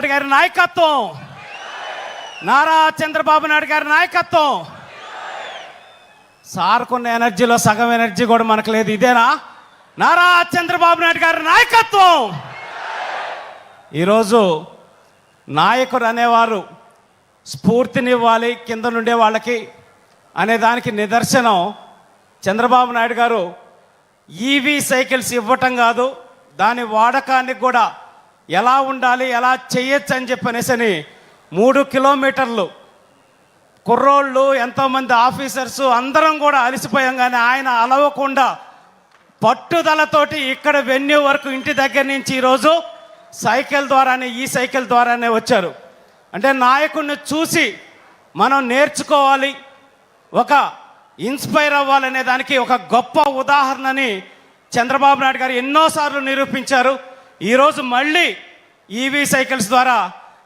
నాయుడు గారి నాయకత్వం. నారా చంద్రబాబు నాయుడు గారి నాయకత్వం. సార్కున్న ఎనర్జీలో సగం ఎనర్జీ కూడా మనకు లేదు. ఇదేనా? నారా చంద్రబాబు నాయుడు గారి నాయకత్వం. ఈరోజు నాయకుడు అనేవారు స్ఫూర్తినివ్వాలి కింద నుండే వాళ్ళకి అనే దానికి నిదర్శనం చంద్రబాబు నాయుడు గారు. ఈవీ సైకిల్స్ ఇవ్వటం కాదు దాని వాడకానికి కూడా ఎలా ఉండాలి ఎలా చేయొచ్చు అని చెప్పనేసని మూడు కిలోమీటర్లు కుర్రోళ్ళు ఎంతోమంది ఆఫీసర్స్ అందరం కూడా అలసిపోయాం కానీ ఆయన అలవకుండా పట్టుదలతోటి ఇక్కడ వెన్యూ వరకు ఇంటి దగ్గర నుంచి ఈరోజు సైకిల్ ద్వారానే ఈ సైకిల్ ద్వారానే వచ్చారు. అంటే నాయకుడిని చూసి మనం నేర్చుకోవాలి ఒక ఇన్స్పైర్ అవ్వాలనే దానికి ఒక గొప్ప ఉదాహరణని చంద్రబాబు నాయుడు గారు ఎన్నోసార్లు నిరూపించారు. ఈరోజు మళ్ళీ ఈవీ సైకిల్స్ ద్వారా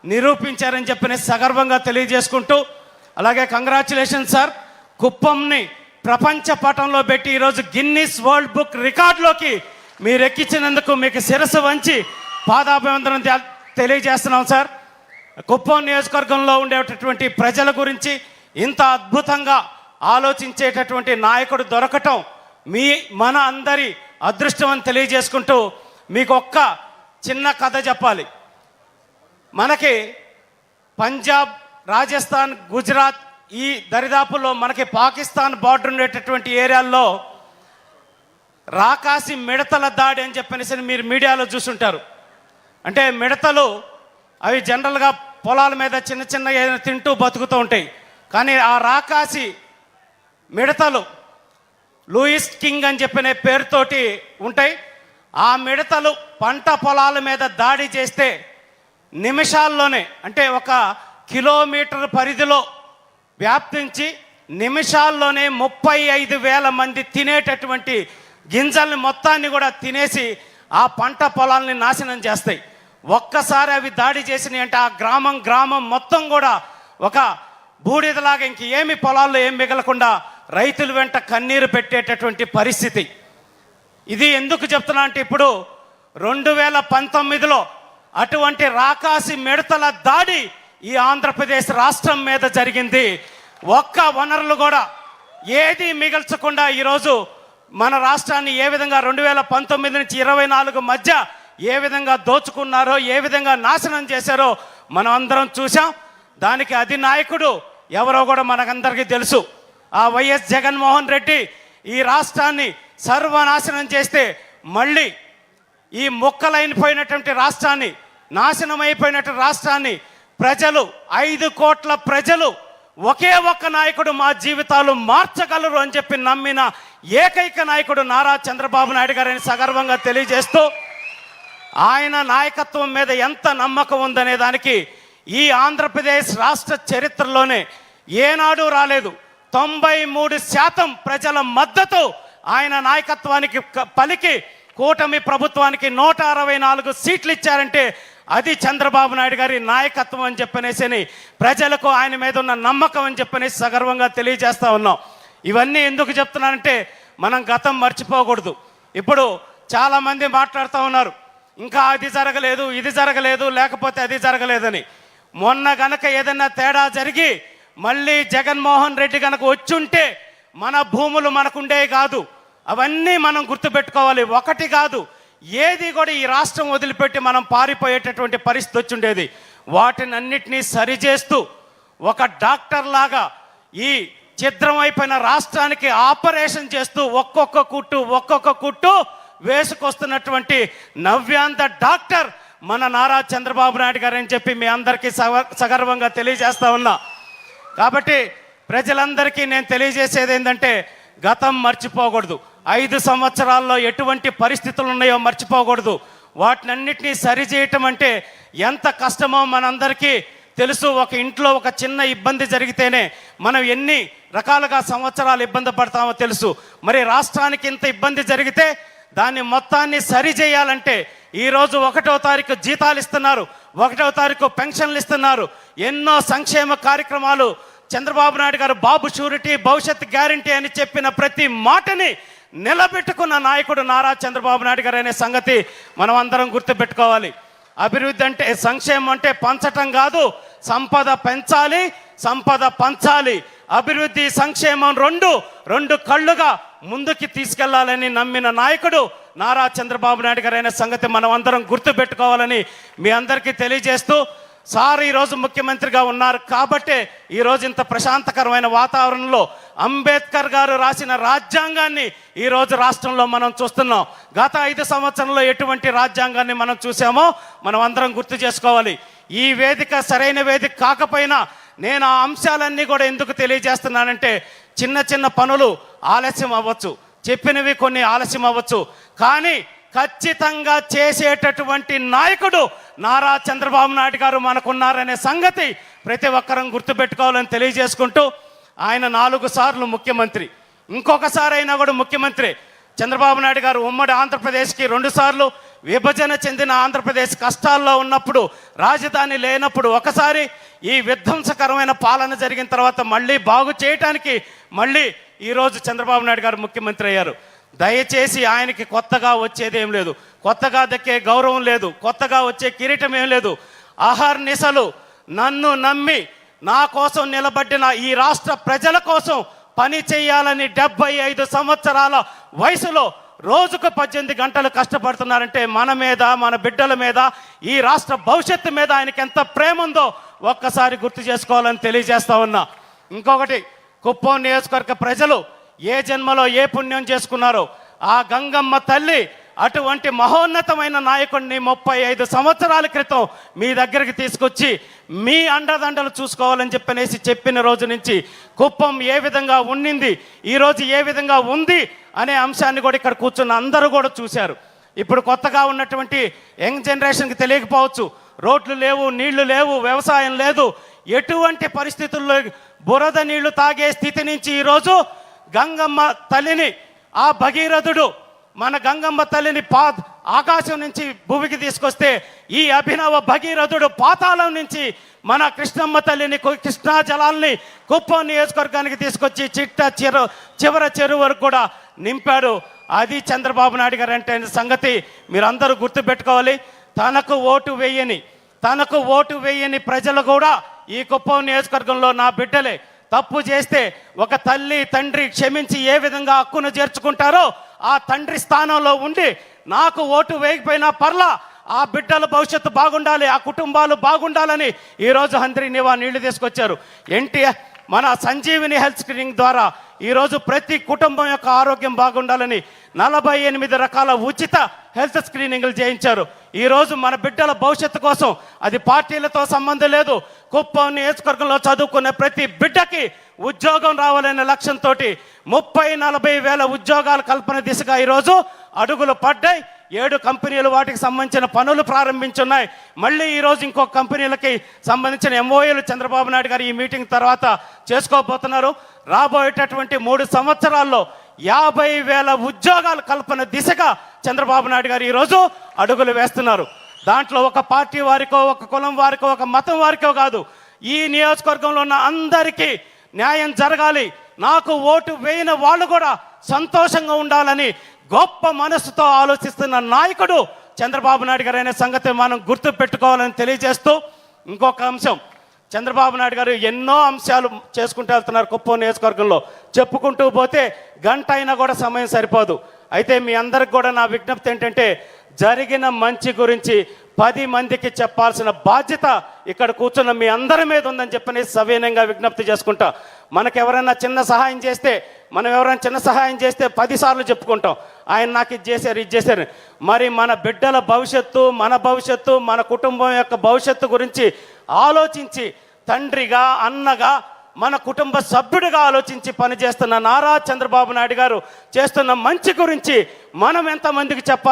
నిరూపించారని చెప్పిన సగర్వంగా తెలియజేసుకుంటూ అలాగే కంగ్రాచులేషన్ సార్ కుప్పంని ప్రపంచ పటంలో పెట్టి ఈరోజు గిన్నిస్ వరల్డ్ బుక్ రికార్డులోకి మీరు ఎక్కించినందుకు మీకు శిరస్సు వంచి పాదాభివందనం తెలియజేస్తున్నాం సార్ కుప్పం నియోజకవర్గంలో ఉండేటటువంటి ప్రజల గురించి ఇంత అద్భుతంగా ఆలోచించేటటువంటి నాయకుడు దొరకటం మీ మన అందరి అదృష్టం అని తెలియజేసుకుంటూ మీకు ఒక్క చిన్న కథ చెప్పాలి. మనకి పంజాబ్ రాజస్థాన్ గుజరాత్ ఈ దరిదాపుల్లో మనకి పాకిస్తాన్ బార్డర్ ఉండేటటువంటి ఏరియాల్లో రాకాసి మిడతల దాడి అని చెప్పనేసి మీరు మీడియాలో చూసుంటారు. అంటే మిడతలు అవి జనరల్గా పొలాల మీద చిన్న చిన్న ఏదైనా తింటూ బతుకుతూ ఉంటాయి. కానీ ఆ రాకాసి మిడతలు లూయిస్ కింగ్ అని చెప్పిన పేరుతోటి ఉంటాయి. ఆ మిడతలు పంట పొలాల మీద దాడి చేస్తే నిమిషాల్లోనే అంటే ఒక కిలోమీటర్ పరిధిలో వ్యాప్తించి నిమిషాల్లోనే ముప్పై ఐదు వేల మంది తినేటటువంటి గింజల్ని మొత్తాన్ని కూడా తినేసి ఆ పంట పొలాల్ని నాశనం చేస్తాయి. ఒక్కసారి అవి దాడి చేసినాయి అంటే ఆ గ్రామం గ్రామం మొత్తం కూడా ఒక బూడిదలాగా ఇంక ఏమి పొలాల్లో ఏం మిగలకుండా రైతుల వెంట కన్నీరు పెట్టేటటువంటి పరిస్థితి. ఇది ఎందుకు చెప్తున్నా అంటే ఇప్పుడు రెండు వేల పంతొమ్మిదిలో అటువంటి రాకాసి మిడతల దాడి ఈ ఆంధ్రప్రదేశ్ రాష్ట్రం మీద జరిగింది. ఒక్క వనరులు కూడా ఏది మిగల్చకుండా ఈరోజు మన రాష్ట్రాన్ని ఏ విధంగా రెండు వేల పంతొమ్మిది నుంచి ఇరవై నాలుగు మధ్య ఏ విధంగా దోచుకున్నారో ఏ విధంగా నాశనం చేశారో మనం అందరం చూసాం దానికి అధినాయకుడు ఎవరో కూడా మనకందరికీ తెలుసు. ఆ వైఎస్ జగన్మోహన్ రెడ్డి ఈ రాష్ట్రాన్ని సర్వనాశనం చేస్తే మళ్ళీ ఈ మొక్కలైనపోయినటువంటి రాష్ట్రాన్ని నాశనం అయిపోయినటువంటి రాష్ట్రాన్ని ప్రజలు ఐదు కోట్ల ప్రజలు ఒకే ఒక్క నాయకుడు మా జీవితాలు మార్చగలరు అని చెప్పి నమ్మిన ఏకైక నాయకుడు నారా చంద్రబాబు నాయుడు గారని సగర్వంగా తెలియజేస్తూ ఆయన నాయకత్వం మీద ఎంత నమ్మకం ఉందనే దానికి ఈ ఆంధ్రప్రదేశ్ రాష్ట్ర చరిత్రలోనే ఏనాడు రాలేదు. తొంభై మూడు శాతం ప్రజల మద్దతు ఆయన నాయకత్వానికి పలికి కూటమి ప్రభుత్వానికి నూట అరవై నాలుగు సీట్లు ఇచ్చారంటే అది చంద్రబాబు నాయుడు గారి నాయకత్వం అని చెప్పనేసి ప్రజలకు ఆయన మీద ఉన్న నమ్మకం అని చెప్పనేసి సగర్వంగా తెలియజేస్తా ఉన్నాం. ఇవన్నీ ఎందుకు చెప్తున్నానంటే మనం గతం మర్చిపోకూడదు. ఇప్పుడు చాలామంది మాట్లాడుతూ ఉన్నారు. ఇంకా అది జరగలేదు ఇది జరగలేదు లేకపోతే అది జరగలేదని. మొన్న గనక ఏదైనా తేడా జరిగి మళ్ళీ జగన్మోహన్ రెడ్డి కనుక వచ్చుంటే మన భూములు మనకుండే కాదు. అవన్నీ మనం గుర్తుపెట్టుకోవాలి. ఒకటి కాదు ఏది కూడా ఈ రాష్ట్రం వదిలిపెట్టి మనం పారిపోయేటటువంటి పరిస్థితి వచ్చిండేది. వాటిని అన్నిటినీ సరిచేస్తూ ఒక డాక్టర్ లాగా ఈ ఛిద్రం అయిపోయిన రాష్ట్రానికి ఆపరేషన్ చేస్తూ ఒక్కొక్క కుట్టు ఒక్కొక్క కుట్టు వేసుకొస్తున్నటువంటి నవ్యాంత డాక్టర్ మన నారా చంద్రబాబు నాయుడు గారు అని చెప్పి మీ అందరికీ సగ- సగర్వంగా తెలియజేస్తా ఉన్నా. కాబట్టి ప్రజలందరికీ నేను తెలియజేసేది ఏంటంటే గతం మర్చిపోకూడదు. ఐదు సంవత్సరాల్లో ఎటువంటి పరిస్థితులు ఉన్నాయో మర్చిపోకూడదు. వాటినన్నిటినీ సరిచేయటం అంటే ఎంత కష్టమో మనందరికీ తెలుసు. ఒక ఇంట్లో ఒక చిన్న ఇబ్బంది జరిగితేనే మనం ఎన్ని రకాలుగా సంవత్సరాలు ఇబ్బంది పడతామో తెలుసు. మరి రాష్ట్రానికి ఇంత ఇబ్బంది జరిగితే దాన్ని మొత్తాన్ని సరి చేయాలంటే ఈరోజు ఒకటో తారీఖు జీతాలు ఇస్తున్నారు ఒకటో తారీఖు పెన్షన్లు ఇస్తున్నారు. ఎన్నో సంక్షేమ కార్యక్రమాలు చంద్రబాబు నాయుడు గారు బాబు షూరిటీ భవిష్యత్ గ్యారంటీ అని చెప్పిన ప్రతి మాటని నిలబెట్టుకున్న నాయకుడు నారా చంద్రబాబు నాయుడు గారు అనే సంగతి మనం అందరం గుర్తుపెట్టుకోవాలి. అభివృద్ధి అంటే సంక్షేమం అంటే పంచటం కాదు సంపద పెంచాలి సంపద పంచాలి. అభివృద్ధి సంక్షేమం రెండు రెండు కళ్ళుగా ముందుకి తీసుకెళ్ళాలని నమ్మిన నాయకుడు నారా చంద్రబాబు నాయుడు గారైన సంగతి మనం అందరం గుర్తుపెట్టుకోవాలని మీ అందరికీ తెలియజేస్తూ సార్ ఈరోజు ముఖ్యమంత్రిగా ఉన్నారు కాబట్టే ఈరోజు ఇంత ప్రశాంతకరమైన వాతావరణంలో అంబేద్కర్ గారు రాసిన రాజ్యాంగాన్ని ఈరోజు రాష్ట్రంలో మనం చూస్తున్నాం. గత ఐదు సంవత్సరంలో ఎటువంటి రాజ్యాంగాన్ని మనం చూసామో మనం అందరం గుర్తు చేసుకోవాలి. ఈ వేదిక సరైన వేదిక కాకపోయినా నేను ఆ అంశాలన్నీ కూడా ఎందుకు తెలియజేస్తున్నానంటే చిన్న చిన్న పనులు ఆలస్యం అవ్వచ్చు. చెప్పినవి కొన్ని ఆలస్యం అవ్వచ్చు. కానీ ఖచ్చితంగా చేసేటటువంటి నాయకుడు నారా చంద్రబాబు నాయుడు గారు మనకున్నారనే సంగతి ప్రతి ఒక్కరం గుర్తుపెట్టుకోవాలని తెలియజేసుకుంటూ ఆయన నాలుగు సార్లు ముఖ్యమంత్రి. ఇంకొకసారి అయినా కూడా ముఖ్యమంత్రి. చంద్రబాబు నాయుడు గారు ఉమ్మడి ఆంధ్రప్రదేశ్కి రెండుసార్లు విభజన చెందిన ఆంధ్రప్రదేశ్ కష్టాల్లో ఉన్నప్పుడు రాజధాని లేనప్పుడు ఒకసారి ఈ విధ్వంసకరమైన పాలన జరిగిన తర్వాత మళ్ళీ బాగు చేయటానికి మళ్ళీ ఈరోజు చంద్రబాబు నాయుడు గారు ముఖ్యమంత్రి అయ్యారు. దయచేసి ఆయనకి కొత్తగా వచ్చేదేం లేదు. కొత్తగా దక్కే గౌరవం లేదు కొత్తగా వచ్చే కిరీటం ఏం లేదు. అహర్నిశలు నన్ను నమ్మి నా కోసం నిలబడిన ఈ రాష్ట్ర ప్రజల కోసం పని చేయాలని డెబ్బై ఐదు సంవత్సరాల వయసులో రోజుకు పద్దెనిమిది గంటలు కష్టపడుతున్నారంటే మన మీద మన బిడ్డల మీద ఈ రాష్ట్ర భవిష్యత్తు మీద ఆయనకి ఎంత ప్రేమ ఉందో ఒక్కసారి గుర్తు చేసుకోవాలని తెలియజేస్తా ఉన్నా. ఇంకొకటి కుప్పం నియోజకవర్గ ప్రజలు ఏ జన్మలో ఏ పుణ్యం చేసుకున్నారో ఆ గంగమ్మ తల్లి అటువంటి మహోన్నతమైన నాయకుడిని ముప్పై ఐదు సంవత్సరాల క్రితం మీ దగ్గరికి తీసుకొచ్చి మీ అండదండలు చూసుకోవాలని చెప్పనేసి చెప్పిన రోజు నుంచి కుప్పం ఏ విధంగా ఉండింది ఈరోజు ఏ విధంగా ఉంది అనే అంశాన్ని కూడా ఇక్కడ కూర్చున్న అందరూ కూడా చూశారు. ఇప్పుడు కొత్తగా ఉన్నటువంటి యంగ్ జనరేషన్కి తెలియకపోవచ్చు రోడ్లు లేవు నీళ్ళు లేవు వ్యవసాయం లేదు ఎటువంటి పరిస్థితుల్లో బురద నీళ్ళు తాగే స్థితి నుంచి ఈరోజు గంగమ్మ తల్లిని ఆ భగీరథుడు మన గంగమ్మ తల్లిని పా ఆకాశం నుంచి భూమికి తీసుకొస్తే ఈ అభినవ భగీరథుడు పాతాళం నుంచి మన కృష్ణమ్మ తల్లిని కృష్ణా జలాల్ని కుప్పం నియోజకవర్గానికి తీసుకొచ్చి చిట్ట చెరు చివర చెరువు వరకు కూడా నింపాడు. అది చంద్రబాబు నాయుడు గారు అంటే సంగతి మీరందరూ గుర్తుపెట్టుకోవాలి. తనకు ఓటు వేయని తనకు ఓటు వేయని ప్రజలు కూడా ఈ కుప్పం నియోజకవర్గంలో నా బిడ్డలే. తప్పు చేస్తే ఒక తల్లి తండ్రి క్షమించి ఏ విధంగా హక్కును చేర్చుకుంటారో ఆ తండ్రి స్థానంలో ఉండి నాకు ఓటు వేయకపోయినా పర్లా ఆ బిడ్డల భవిష్యత్తు బాగుండాలి ఆ కుటుంబాలు బాగుండాలని ఈరోజు హంద్రి నివా నీళ్ళు తీసుకొచ్చారు. ఎన్టీఆర్ మన సంజీవిని హెల్త్ స్క్రీనింగ్ ద్వారా ఈరోజు ప్రతి కుటుంబం యొక్క ఆరోగ్యం బాగుండాలని నలభై ఎనిమిది రకాల ఉచిత హెల్త్ స్క్రీనింగ్లు చేయించారు. ఈరోజు మన బిడ్డల భవిష్యత్తు కోసం అది పార్టీలతో సంబంధం లేదు. కుప్పం నియోజకవర్గంలో చదువుకునే ప్రతి బిడ్డకి ఉద్యోగం రావాలనే లక్ష్యంతో ముప్పై నలభై వేల ఉద్యోగాల కల్పన దిశగా ఈరోజు అడుగులు పడ్డాయి. ఏడు కంపెనీలు వాటికి సంబంధించిన పనులు ప్రారంభించున్నాయి. మళ్ళీ ఈరోజు ఇంకో కంపెనీలకి సంబంధించిన ఎంఓఏలు చంద్రబాబు నాయుడు గారు ఈ మీటింగ్ తర్వాత చేసుకోబోతున్నారు. రాబోయేటటువంటి మూడు సంవత్సరాల్లో యాభై వేల ఉద్యోగాల కల్పన దిశగా చంద్రబాబు నాయుడు గారు ఈరోజు అడుగులు వేస్తున్నారు. దాంట్లో ఒక పార్టీ వారికో ఒక కులం వారికో ఒక మతం వారికో కాదు. ఈ నియోజకవర్గంలో ఉన్న అందరికీ న్యాయం జరగాలి. నాకు ఓటు వేయిన వాళ్ళు కూడా సంతోషంగా ఉండాలని గొప్ప మనసుతో ఆలోచిస్తున్న నాయకుడు చంద్రబాబు నాయుడు గారు అనే సంగతి మనం గుర్తు పెట్టుకోవాలని తెలియజేస్తూ ఇంకొక అంశం. చంద్రబాబు నాయుడు గారు ఎన్నో అంశాలు చేసుకుంటూ వెళ్తున్నారు కుప్పం నియోజకవర్గంలో. చెప్పుకుంటూ పోతే గంట అయినా కూడా సమయం సరిపోదు. అయితే మీ అందరికి కూడా నా విజ్ఞప్తి ఏంటంటే జరిగిన మంచి గురించి పది మందికి చెప్పాల్సిన బాధ్యత ఇక్కడ కూర్చున్న మీ అందరి మీద ఉందని చెప్పని సవినయంగా విజ్ఞప్తి చేసుకుంటా. మనకు ఎవరైనా చిన్న సహాయం చేస్తే మనం ఎవరైనా చిన్న సహాయం చేస్తే పదిసార్లు చెప్పుకుంటాం. ఆయన నాకు ఇది చేశారు ఇది చేశారు. మరి మన బిడ్డల భవిష్యత్తు మన భవిష్యత్తు మన కుటుంబం యొక్క భవిష్యత్తు గురించి ఆలోచించి తండ్రిగా అన్నగా మన కుటుంబ సభ్యుడిగా ఆలోచించి పనిచేస్తున్న నారా చంద్రబాబు నాయుడు గారు చేస్తున్న మంచి గురించి మనం ఎంతమందికి చెప్పాలి?